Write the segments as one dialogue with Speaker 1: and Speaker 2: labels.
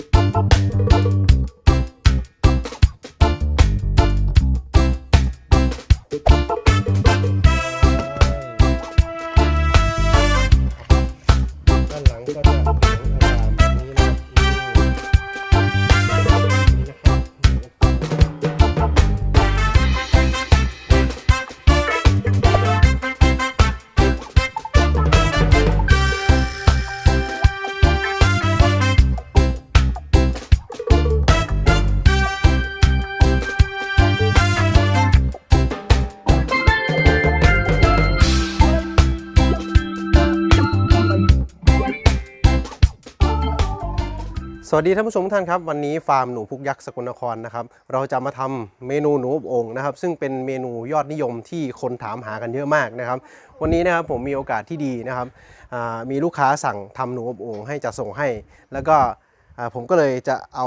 Speaker 1: Thank you. สวัสดีท่านผู้ชมทุกท่านครับ วันนี้ฟาร์มหนูพุกยักษ์สกลนครนะครับเราจะมาทำเมนูหนูอบโอ่งนะครับ ซึ่งเป็นเมนูยอดนิยมที่คนถามหากันเยอะมากนะครับ วันนี้นะครับผมมีโอกาสที่ดีนะครับมีลูกค้าสั่งทำหนูอบโอ่งให้จะส่งให้ แล้วก็ผมก็เลยจะเอา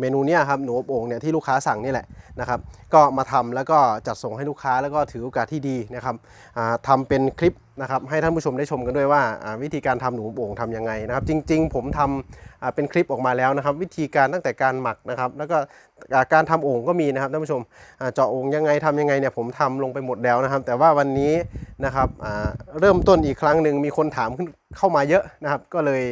Speaker 1: เมนูเนี้ยครับหนูอบโอ่งเนี่ยที่ลูกค้าสั่งนี่แหละนะครับ ก็มาทำแล้วก็จัดส่งให้ลูกค้าแล้วก็ถือโอกาสที่ดีนะครับอ่าทำเป็นคลิปนะครับให้ท่านผู้ชมได้ชมกันด้วยว่าวิธีการทำหนูอบโอ่งทำยังไงนะครับ จริง ๆ ผมทำอ่าเป็นคลิปออกมาแล้วนะครับ วิธีการตั้งแต่การหมักนะครับ แล้วก็การทำโอ่งก็มีนะครับท่านผู้ชมเจาะโอ่งยังไงทำยังไงเนี่ยผมทำลงไปหมดแล้วนะครับ แต่ว่าวันนี้นะครับเริ่มต้นอีกครั้งหนึ่งมีคนถามขึ้นเข้ามาเยอะนะครับ ก็เลย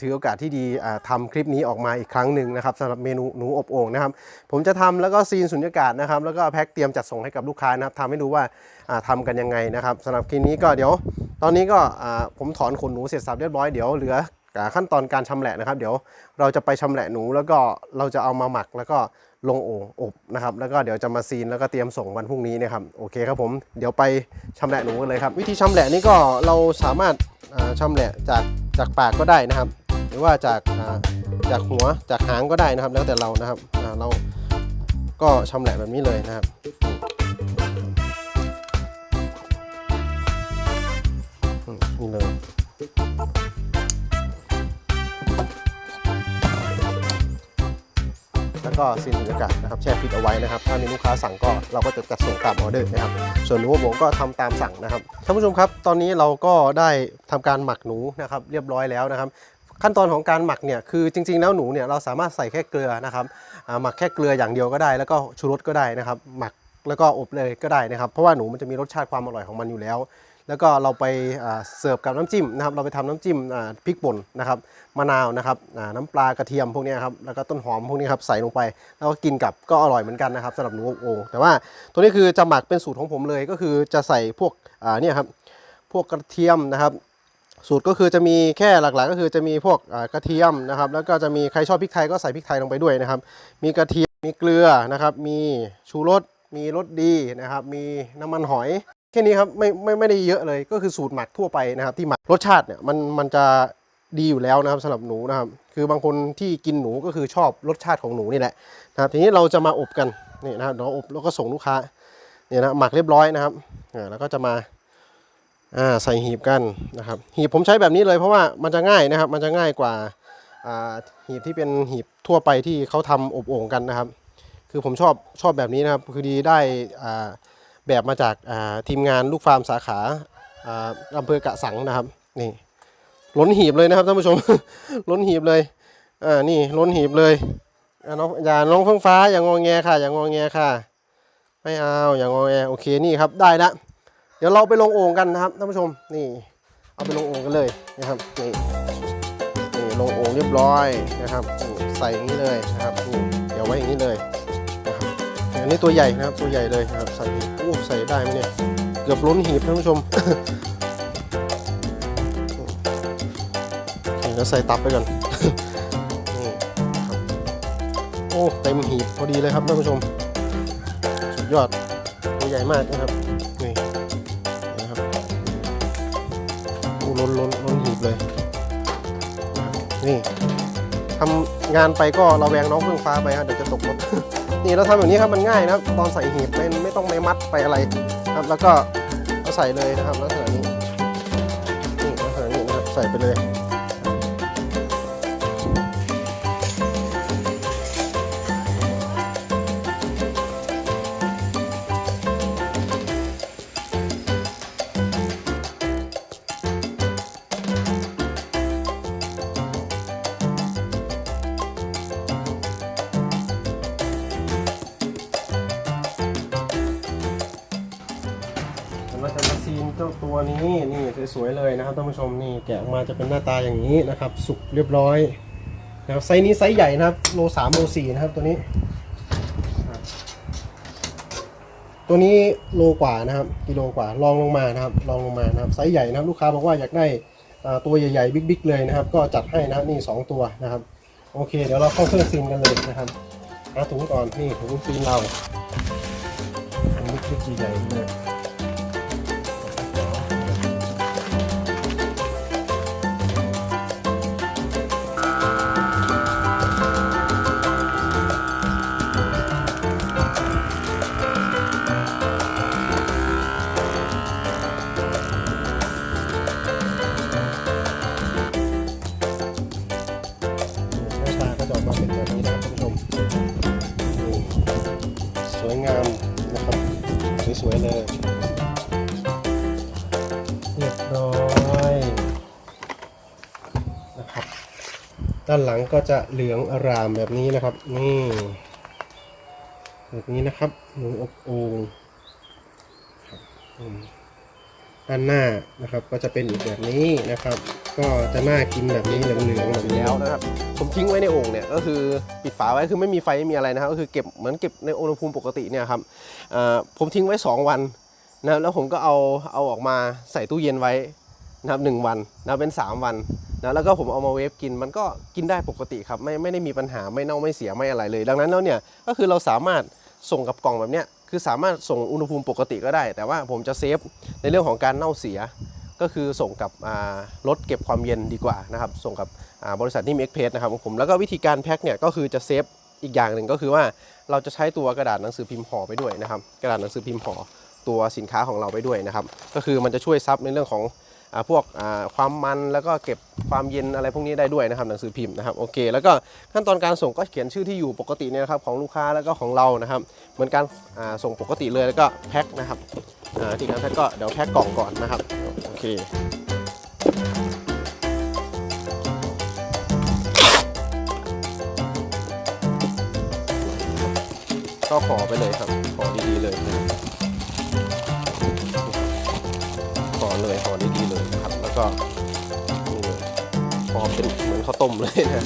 Speaker 1: ถือโอกาสที่ดีอ่าทำคลิปนี้ออกมาอีกครั้งหนึ่งนะครับสำหรับเมนูหนูอบโอ่งนะครับ ผมจะทำแล้วก็ซีนสุญญากาศนะครับ แล้วก็แพ็คเตรียมจัดส่งให้กับลูกค้านะครับทำให้ดูว่าอ่าทำกันยังไงนะครับสำหรับคลิปนี้ก็เดี๋ยว ตอนนี้ก็ผมถอนขนหนูเสร็จสับเรียบร้อยเดี๋ยวเหลือ ขั้นตอนการชำแหละนะครับ เดี๋ยวเราจะไปชำแหละหนูแล้วก็เราจะเอามาหมักแล้วก็ลงโอ่งอบนะครับ แล้วก็เดี๋ยวจะมาซีนแล้วก็เตรียมส่งวันพรุ่งนี้นะครับโอเคครับผมเดี๋ยวไปชำแหละหนูกันเลยครับ วิธีชำแหละนี่ก็เราสามารถาชำแหละจากจากปากก็ได้นะครับ หรือว่าจากาจากหัวจากหางก็ได้นะครับ แล้วแต่เรานะครับเราก็ชำแหละแบบนี้เลยนะครับอืมนี่เลย แล้วก็ซีนบรรยากาศนะครับแช่ฟิตเอาไว้นะครับ ถ้ามีลูกค้าสั่งก็เราก็จะจัดส่งตามออเดอร์นะครับ ส่วนหนูอบโอ่งก็ทำตามสั่งนะครับท่านผู้ชมครับ ตอนนี้เราก็ได้ทำการหมักหนูนะครับเรียบร้อยแล้วนะครับขั้นตอนของการหมักเนี่ยคือจริง ๆ แล้วหนูเนี่ยเราสามารถใส่แค่เกลือนะครับหมักแค่เกลืออย่างเดียวก็ได้ แล้วก็ชูรสก็ได้นะครับ หมักแล้วก็อบเลยก็ได้นะครับ เพราะว่าหนูมันจะมีรสชาติความอร่อยของมันอยู่แล้ว แล้วก็เราไปเสิร์ฟกับน้ำจิ้มนะครับเราไปทำน้ำจิ้มพริกป่นนะครับมะนาวนะครับน้ำปลากระเทียมพวกนี้ครับแล้วก็ต้นหอมพวกนี้ครับใส่ลงไป แล้วก็กินกับก็อร่อยเหมือนกันนะครับสำหรับหนูอบโอ่งแต่ว่าตัวนี้คือจะหมักเป็นสูตรของผมเลยก็คือจะใส่พวกเนี่ยครับพวกกระเทียมนะครับสูตรก็คือจะมีแค่หลักๆ ก็คือจะมีพวกกระเทียมนะครับ แล้วก็จะมีใครชอบพริกไทยก็ใส่พริกไทยลงไปด้วยนะครับ มีกระเทียมมีเกลือนะครับ มีชูรสมีรสดีนะครับ มีน้ำมันหอย แค่นี้ครับไม่ไม่ไม่ได้เยอะเลยก็คือสูตรหมักทั่วไปนะครับ ที่หมักรสชาติเนี่ยมันมันจะดีอยู่แล้วนะครับสำหรับหนูนะครับ คือบางคนที่กินหนูก็คือชอบรสชาติของหนูนี่แหละนะครับ ทีนี้เราจะมาอบกันนี่นะครับเดี๋ยวอบแล้วก็ส่งลูกค้าเนี่ยนะหมักเรียบร้อยนะครับอ่าแล้วก็จะมาอ่าใส่หีบกันนะครับ หีบผมใช้แบบนี้เลยเพราะว่ามันจะง่ายนะครับ มันจะง่ายกว่าอ่าหีบที่เป็นหีบทั่วไปที่เขาทำอบโอ่งกันนะครับ คือผมชอบชอบแบบนี้นะครับคือดีได้อ่า แบบมาจากาทีมงานลูกฟาร์มสาขาอ่าอำเภอกะสังนะครับนี่ล้นหีบเลยนะครับท่านผู้ชม ล้นหีบเลยอ่านี่ล้นหีบเลยอ่าน้องอย่าน้องเฟื่องฟ้าอย่างงอแงค่ะ อย่างงอแงค่ะ ไม่เอาอย่างงอแงโอเคนี่ครับได้ละเดี๋ยวเราไปลงโอ่งกันนะครับท่านผู้ชมนี่ เอาไปลงโอ่งกันเลยนะครับนี่นี่ลงโอ่งเรียบร้อยนะครับใส่อย่างนี้เลยนะครับนี่เดี๋ยวไว้อย่างนี้เลยนะครับอันนี้ตัวใหญ่นะครับตัวใหญ่เลยนะครับใส่ ใส่ได้ไหมเนี่ย เกือบล้นหีบท่านผู้ชมเดี๋ยวใส่ตับไปก่อนนี่โอ้เต็มหีบพอดีเลยครับท่านผู้ชม สุดยอดตัวใหญ่มากนะครับนี่นะครับโอ้ล้นล้นล้นหีบเลย นี่ทำงานไปก็ระแวงน้องเฟื่องฟ้าไปครับเดี๋ยวจะตกรถ นี่เราทำแบบนี้ครับมันง่ายนะครับ ตอนใส่หีบไม่ไม่ต้องไปมัดไปอะไรครับ แล้วก็เอาใส่เลยนะครับลักษณะนี้นี่ลักษณะนี้นะครับใส่ไปเลย จ้าตัวนี้นี่สวยๆเลยนะครับท่านผู้ชมนี่แกะออกมาจะเป็นหน้าตาอย่างนี้นะครับ สุกเรียบร้อยนะครับไซส์นี้ไซส์ใหญ่นะครับโลสามโลสี่นะครับตัวนี้ ตัวนี้โลกว่านะครับกิโลกว่าลองลงมานะครับลองลงมานะครับไซส์ใหญ่นะครับลูกค้าบอกว่าอยากได้ตัวใหญ่ๆบิ๊กๆเลยนะครับ ก็จัดให้นะนี่สองตัวนะครับ โอเค เดี๋ยวเราเข้าเครื่องซีนกันเลยนะครับเอาถุงก่อนนี่ถุงซีนเราถุงบิ๊กๆใหญ่ๆเลย เลยเรียบร้อยนะครับ ด้านหลังก็จะเหลืองอร่ามแบบนี้นะครับ นี่แบบนี้นะครับหมูอบโอ่งครับอืมด้านหน้านะครับก็จะเป็นอีกแบบนี้นะครับ ก็จะน่ากินแบบนี้เหลืองๆแบบนี้
Speaker 2: แล้วนะครับผมทิ้งไว้ในโอ่งเนี่ยก็คือปิดฝาไว้คือไม่มีไฟไม่มีอะไรนะครับก็คือเก็บเหมือนเก็บในอุณหภูมิปกติเนี่ยครับผมทิ้งไว้ 2 วันนะแล้วผมก็เอาเอาออกมาใส่ตู้เย็นไว้นะครับหนึ่งวันนะเป็น 3 วันนะแล้วก็ผมเอามาเวฟกินมันก็กินได้ปกติครับไม่ไม่ได้มีปัญหาไม่เน่าไม่เสียไม่อะไรเลย ดังนั้นแล้วเนี่ยก็คือเราสามารถส่งกับกล่องแบบเนี้ยคือสามารถส่งอุณหภูมิปกติก็ได้ แต่ว่าผมจะเซฟในเรื่องของการเน่าเสีย ก็คือส่งกับรถเก็บความเย็นดีกว่านะครับ ส่งกับบริษัทที่มีเอ็กเพสนะครับของผมแล้วก็วิธีการแพ็คเนี่ยก็คือจะเซฟอีกอย่างหนึ่งก็คือว่าเราจะใช้ตัวกระดาษหนังสือพิมพ์ห่อไปด้วยนะครับ กระดาษหนังสือพิมพ์ห่อตัวสินค้าของเราไปด้วยนะครับ ก็คือมันจะช่วยซับในเรื่องของ พวกอ่าความมันแล้วก็เก็บความเย็นอะไรพวกนี้ได้ด้วยนะครับหนังสือพิมพ์นะครับโอเค แล้วก็ขั้นตอนการส่งก็เขียนชื่อที่อยู่ปกติเนี่ยนะครับของลูกค้าแล้วก็ของเรานะครับ เหมือนการอ่าส่งปกติเลยแล้วก็แพ็คนะครับอ่าที่การแพ็คก็เดี๋ยวแพ็คกล่องก่อนนะครับโอเคก็ขอไปเลยครับขอดีๆเลย เลยขอดีเลยนะครับ แล้วก็นี่เลยขอเป็นเหมือนข้าวต้มเลยนะ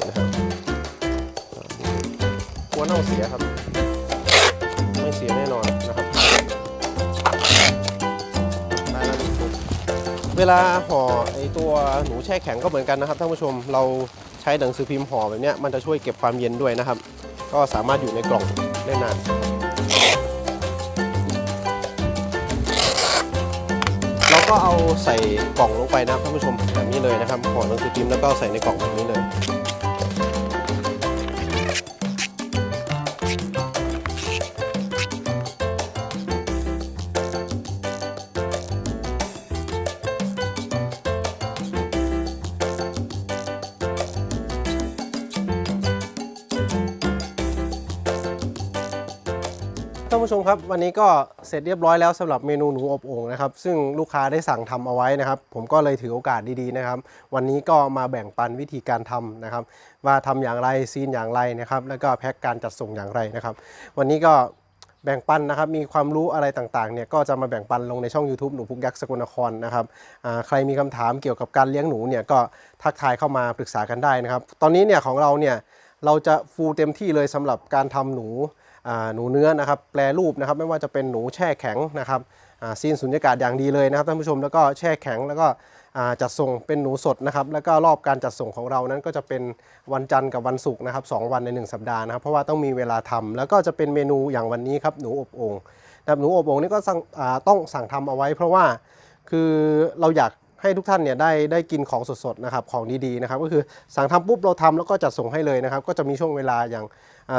Speaker 2: นะครับกลัวเน่าเสียครับ ไม่เสียแน่นอนนะครับเวลาห่อไอตัวหนูแช่แข็งก็เหมือนกันนะครับท่านผู้ชมเราใช้หนังสือพิมพ์ห่อแบบนี้มันจะช่วยเก็บความเย็นด้วยนะครับ ก็สามารถอยู่ในกล่องได้นาน ก็เอาใส่กล่องลงไปนะท่านผู้ชมแบบนี้เลยนะครับห่อหนังสือพิมพ์แล้วก็ใส่ในกล่องแบบนี้เลยท่านผู้ชมครับวันนี้ก็ เสร็จเรียบร้อยแล้วสำหรับเมนูหนูอบโอ่งนะครับ ซึ่งลูกค้าได้สั่งทำเอาไว้นะครับ ผมก็เลยถือโอกาสดีๆนะครับ วันนี้ก็มาแบ่งปันวิธีการทำนะครับ ว่าทำอย่างไรซีนอย่างไรนะครับ แล้วก็แพ็คการจัดส่งอย่างไรนะครับ วันนี้ก็แบ่งปันนะครับ มีความรู้อะไรต่างๆเนี่ยก็จะมาแบ่งปันลงในช่อง YouTube หนูพุกยักษ์สกลนครนะครับใครมีคำถามเกี่ยวกับการเลี้ยงหนูเนี่ยก็ทักทายเข้ามาปรึกษากันได้นะครับ ตอนนี้เนี่ยของเราเนี่ยเราจะฟูลเต็มที่เลยสำหรับการทำหนู หนูเนื้อนะครับแปรรูปนะครับไม่ว่าจะเป็นหนูแช่แข็งนะครับซีนสุญญากาศอย่างดีเลยนะครับท่านผู้ชมแล้วก็แช่แข็งแล้วก็จัดส่งเป็นหนูสดนะครับแล้วก็รอบการจัดส่งของเรานั้นก็จะเป็นวันจันทร์กับวันศุกร์นะครับสองวันใน 1 สัปดาห์นะครับเพราะว่าต้องมีเวลาทำแล้วก็จะเป็นเมนูอย่างวันนี้ครับหนูอบโอ่งนะครับหนูอบโอ่งนี่ก็ต้องสั่งทำเอาไว้ เพราะว่าคือเราอยาก ให้ทุกท่านเนี่ยได้ได้กินของสดๆนะครับของดีๆนะครับก็คือสั่งทำปุ๊บเราทำแล้วก็จัดส่งให้เลยนะครับ ก็จะมีช่วงเวลาอย่าง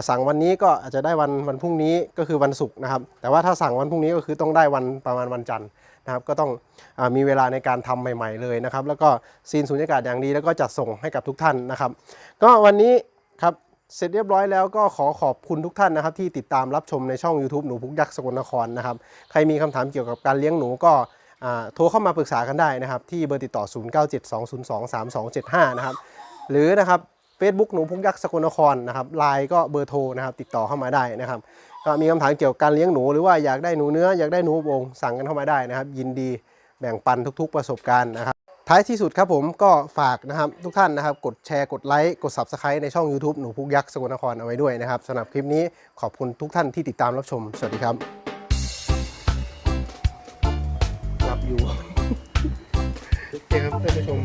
Speaker 2: สั่งวันนี้ก็อาจจะได้วันวันพรุ่งนี้ก็คือวันศุกร์นะครับ แต่ว่าถ้าสั่งวันพรุ่งนี้ก็คือต้องได้วันประมาณวันจันทร์นะครับก็ต้องอมีเวลาในการทำใหม่ ๆเลยนะครับ แล้วก็ซีนสุญญากาศอย่างดีแล้วก็จัดส่งให้กับทุกท่านนะครับ ก็วันนี้ครับเสร็จเรียบร้อยแล้วก็ขอขอบคุณทุกท่านนะครับ ที่ติดตามรับชมในช่อง YouTube หนูพุกยักษ์สกลนครนะครับ ใครมีคำถามเกี่ยวกับการเลี้ยงหนูก็ โทรเข้ามาปรึกษากันได้นะครับ ที่เบอร์ติดต่อ 0972023275 นะครับ หรือนะครับ Facebook หนูพุกยักษ์สกลนครนะครับไลน์ก็เบอร์โทรนะครับติดต่อเข้ามาได้นะครับก็มีคำถามเกี่ยวกับการเลี้ยงหนูหรือว่าอยากได้หนูเนื้ออยากได้หนูอบโอ่งสั่งกันเข้ามาได้นะครับ ยินดีแบ่งปันทุก ๆ ประสบการณ์นะครับ ท้ายที่สุดครับผมก็ฝากนะครับทุกท่านนะครับ กดแชร์กดไลค์กด Subscribe ในช่อง YouTube หนูพุกยักษ์สกลนครเอาไว้ด้วยนะครับสำหรับคลิปนี้ขอบคุณทุกท่านที่ติดตามรับชม สวัสดีครับ อยู่ โอเคครับท่านผู้ชม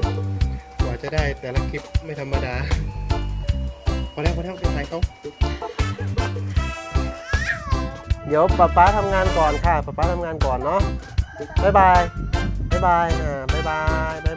Speaker 2: กว่าจะได้แต่ละคลิปไม่ธรรมดาพอแล้วพอแล้วไปถ่ายเขาเดี๋ยวป๊าป๊าทำงานก่อนค่ะป๊าป๊าทำงานก่อนเนาะบ๊ายบายบ๊ายบายอ่าบ๊ายบายบ๊าย